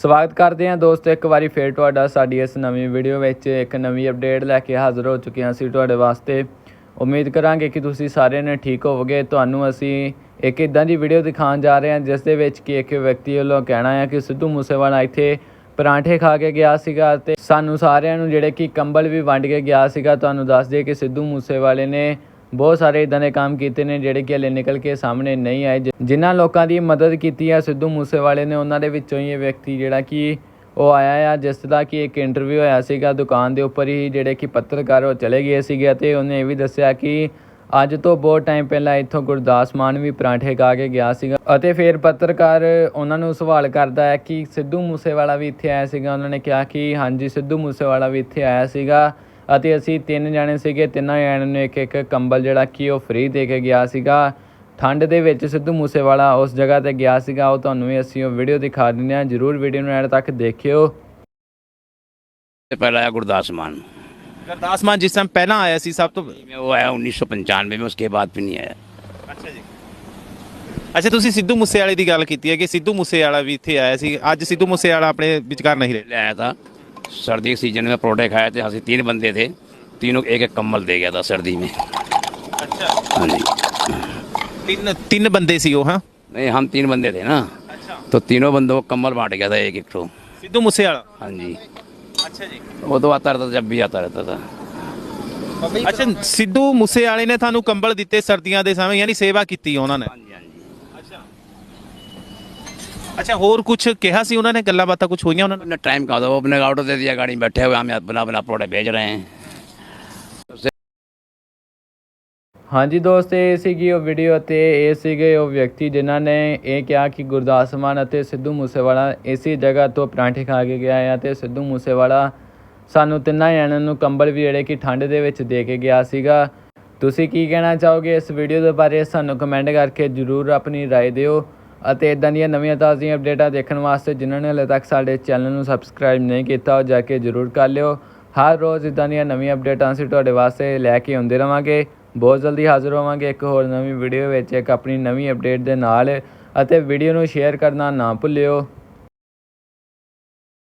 ਸਵਾਗਤ ਕਰਦੇ ਹਾਂ ਦੋਸਤੋ, ਇੱਕ ਵਾਰੀ ਫੇਰ ਤੁਹਾਡਾ ਸਾਡੀ ਇਸ ਨਵੀਂ ਵੀਡੀਓ ਵਿੱਚ ਇੱਕ ਨਵੀਂ ਅਪਡੇਟ ਲੈ ਕੇ ਹਾਜ਼ਰ ਹੋ ਚੁੱਕੇ ਹਾਂ ਅਸੀਂ ਤੁਹਾਡੇ ਵਾਸਤੇ। ਉਮੀਦ ਕਰਾਂਗੇ ਕਿ ਤੁਸੀਂ ਸਾਰਿਆਂ ਨੇ ਠੀਕ ਹੋਵੋਗੇ। ਤੁਹਾਨੂੰ ਅਸੀਂ ਇੱਕ ਇਦਾਂ ਦੀ ਵੀਡੀਓ ਦਿਖਾਉਣ ਜਾ ਰਹੇ ਹਾਂ, ਜਿਸ ਦੇ ਵਿੱਚ ਕਿ ਇੱਕ ਵਿਅਕਤੀ ਵੱਲੋਂ ਕਹਿਣਾ ਹੈ ਕਿ ਸਿੱਧੂ ਮੂਸੇਵਾਲਾ ਇੱਥੇ ਪਰਾਂਠੇ ਖਾ ਕੇ ਗਿਆ ਸੀਗਾ ਤੇ ਸਾਨੂੰ ਸਾਰਿਆਂ ਨੂੰ ਜਿਹੜੇ ਕਿ ਕੰਬਲ ਵੀ ਵੰਡ ਕੇ ਗਿਆ ਸੀਗਾ। ਤੁਹਾਨੂੰ ਦੱਸ ਦਈਏ ਕਿ ਸਿੱਧੂ ਮੂਸੇਵਾਲੇ ਨੇ ਬਹੁਤ ਸਾਰੇ ਇਦਾਂ ਦੇ ਕੰਮ ਕੀਤੇ ਨੇ ਜਿਹੜੇ ਕਿ ਹਲੇ ਨਿਕਲ ਕੇ ਸਾਹਮਣੇ ਨਹੀਂ ਆਏ, ਜਿ- ਜਿਨ੍ਹਾਂ ਲੋਕਾਂ ਦੀ ਮਦਦ ਕੀਤੀ ਹੈ ਸਿੱਧੂ ਮੂਸੇਵਾਲੇ ਨੇ, ਉਹਨਾਂ ਦੇ ਵਿੱਚੋਂ ਹੀ ਇਹ ਵਿਅਕਤੀ ਜਿਹੜਾ ਕਿ ਉਹ ਆਇਆ ਆ, ਜਿਸ ਦਾ ਕਿ ਇੱਕ ਇੰਟਰਵਿਊ ਹੋਇਆ ਸੀਗਾ ਦੁਕਾਨ ਦੇ ਉੱਪਰ ਹੀ, ਜਿਹੜੇ ਕਿ ਪੱਤਰਕਾਰ ਉਹ ਚਲੇ ਗਏ ਸੀਗੇ ਤੇ ਉਹਨੇ ਇਹ ਵੀ ਦੱਸਿਆ ਕਿ ਅੱਜ ਤੋਂ ਬਹੁਤ ਟਾਈਮ ਪਹਿਲਾਂ ਇੱਥੋਂ ਗੁਰਦਾਸ ਮਾਨ ਵੀ ਪਰਾਂਠੇ ਖਾ ਕੇ ਗਿਆ ਸੀਗਾ ਅਤੇ ਫਿਰ ਪੱਤਰਕਾਰ ਉਹਨਾਂ ਨੂੰ ਸਵਾਲ ਕਰਦਾ ਹੈ ਕਿ ਸਿੱਧੂ ਮੂਸੇਵਾਲਾ ਵੀ ਇੱਥੇ ਆਇਆ ਸੀਗਾ। ਉਹਨਾਂ ਨੇ ਕਿਹਾ ਕਿ ਹਾਂਜੀ, ਸਿੱਧੂ ਮੂਸੇਵਾਲਾ ਵੀ ਇੱਥੇ ਆਇਆ ਸੀਗਾ। ਅਤੇ ਅਸੀਂ ਤਿੰਨ ਜਣੇ ਸੀਗੇ ਤਿੰਨਾਂ ਜਣਿਆਂ ਨੂੰ ਇੱਕ ਇੱਕ ਕੰਬਲ ਜਿਹੜਾ ਕਿ ਉਹ ਫ੍ਰੀ ਦੇ ਕੇ ਗਿਆ ਸੀਗਾ ਠੰਡ ਦੇ ਵਿੱਚ ਸਿੱਧੂ ਮੂਸੇਵਾਲਾ ਉਸ ਜਗ੍ਹਾ ਤੇ ਗਿਆ ਸੀਗਾ ਉਹ ਤੁਹਾਨੂੰ ਵੀ ਅਸੀਂ ਉਹ ਵੀਡੀਓ ਦਿਖਾ ਦਿੰਦੇ ਹਾਂ ਜਰੂਰ ਵੀਡੀਓ ਨੂੰ ਐਡ ਤੱਕ ਦੇਖਿਓ से पहला आया गुरदास मान ਗੁਰਦਾਸ ਮਾਨ ਜਿਸ ਟਾਈਮ ਪਹਿਲਾਂ ਆਇਆ ਸੀ ਸਭ ਤੋਂ में वो आया उन्नीस सौ पंचानवे में उसके बाद फिर नहीं आया ਅੱਛਾ ਜੀ ਅੱਛਾ ਤੁਸੀਂ ਸਿੱਧੂ ਮੂਸੇਵਾਲੇ ਦੀ ਗੱਲ ਕੀਤੀ ਹੈ ਕਿ ਸਿੱਧੂ ਮੂਸੇਵਾਲਾ ਵੀ ਇੱਥੇ ਆਇਆ ਸੀ ਅੱਜ ਸਿੱਧੂ ਮੂਸੇਵਾਲਾ ਆਪਣੇ ਵਿਚਕਾਰ ਨਹੀਂ ਰਹੇ पहले आया था सर्दी के सीजन में परोठे खाए थे हंसी तीन बंदे थे तीनों को एक एक कम्बल दे गया था सर्दी में ਅੱਛਾ हाँ जी ਤਿੰਨ ਤਿੰਨ ਬੰਦੇ ਸੀ ਉਹ ਹਾਂ नहीं हम तीन बंदे थे ना ਅੱਛਾ तो तीनों बंदों को कम्बल बांट गया था एक एक ठो ਸਿੱਧੂ ਮੂਸੇਵਾਲਾ हाँ जी ਅੱਛਾ ਜੀ वो तो आता रहता था जब भी आता रहता था ਅੱਛਾ ਸਿੱਧੂ ਮੂਸੇਵਾਲੇ ਨੇ ਤੁਹਾਨੂੰ ਕੰਬਲ ਦਿੱਤੇ ਸਰਦੀਆਂ ਦੇ ਸਮੇਂ ਯਾਨੀ ਸੇਵਾ ਕੀਤੀ ਉਹਨਾਂ ਨੇ हाँ जी हाँ जी ਅੱਛਾ ਅੱਛਾ ਹੋਰ ਕੁਝ ਕਿਹਾ ਸੀ ਉਹਨਾਂ ਨੇ ਗੱਲਾਂ ਬਾਤਾਂ ਕੁਝ ਹੋਈਆਂ ਉਹਨਾਂ ਨਾਲ अपने टाइम कहा था वो अपने ऑटो दे दिया गाड़ी में बैठे हुए हम अपना अपना परोठे भेज रहे हैं ਹਾਂਜੀ ਦੋਸਤ ਇਹ ਸੀਗੀ ਉਹ ਵੀਡੀਓ ਅਤੇ ਇਹ ਸੀਗੇ ਉਹ ਵਿਅਕਤੀ ਜਿਨ੍ਹਾਂ ਨੇ ਇਹ ਕਿਹਾ ਕਿ ਗੁਰਦਾਸ ਮਾਨ ਅਤੇ ਸਿੱਧੂ ਮੂਸੇਵਾਲਾ ਇਸੇ ਜਗ੍ਹਾ ਤੋਂ ਪਰਾਂਠੇ ਖਾ ਕੇ ਗਿਆ ਹੈ ਤੇ ਸਿੱਧੂ ਮੂਸੇਵਾਲਾ ਸਾਨੂੰ ਤਿੰਨਾਂ ਜਣਿਆਂ ਨੂੰ ਕੰਬਲ ਵੀ ਜਿਹੜੇ ਕਿ ਠੰਡ ਦੇ ਵਿੱਚ ਦੇ ਕੇ ਗਿਆ ਸੀਗਾ ਤੁਸੀਂ ਕੀ ਕਹਿਣਾ ਚਾਹੋਗੇ ਇਸ ਵੀਡੀਓ ਦੇ ਬਾਰੇ ਸਾਨੂੰ ਕਮੈਂਟ ਕਰਕੇ ਜਰੂਰ ਆਪਣੀ رائے ਦਿਓ ਅਤੇ ਇਦਾਂ ਦੀਆਂ ਨਵੀਆਂ ਤਾਜ਼ੀਆਂ ਅਪਡੇਟਾਂ ਦੇਖਣ ਵਾਸਤੇ ਜਿਨ੍ਹਾਂ ਨੇ ਹਲੇ ਤੱਕ ਸਾਡੇ ਚੈਨਲ ਨੂੰ ਸਬਸਕ੍ਰਾਈਬ ਨਹੀਂ ਕੀਤਾ, ਉਹ ਜਾ ਕੇ ਜਰੂਰ ਕਰ ਲਿਓ। ਹਰ ਰੋਜ਼ ਇਦਾਂ ਦੀਆਂ ਨਵੀਆਂ ਅਪਡੇਟਾਂ ਅਸੀਂ ਤੁਹਾਡੇ ਵਾਸਤੇ ਲੈ ਕੇ ਆਉਂਦੇ ਰਵਾਂਗੇ। ਬਹੁਤ ਜਲਦੀ ਹਾਜ਼ਰ ਹੋਵਾਂਗੇ ਇੱਕ ਹੋਰ ਨਵੀਂ ਵੀਡੀਓ ਵਿੱਚ, ਇੱਕ ਆਪਣੀ ਨਵੀਂ ਅਪਡੇਟ ਦੇ ਨਾਲ। ਅਤੇ ਵੀਡੀਓ ਨੂੰ ਸ਼ੇਅਰ ਕਰਨਾ ਨਾ ਭੁੱਲਿਓ।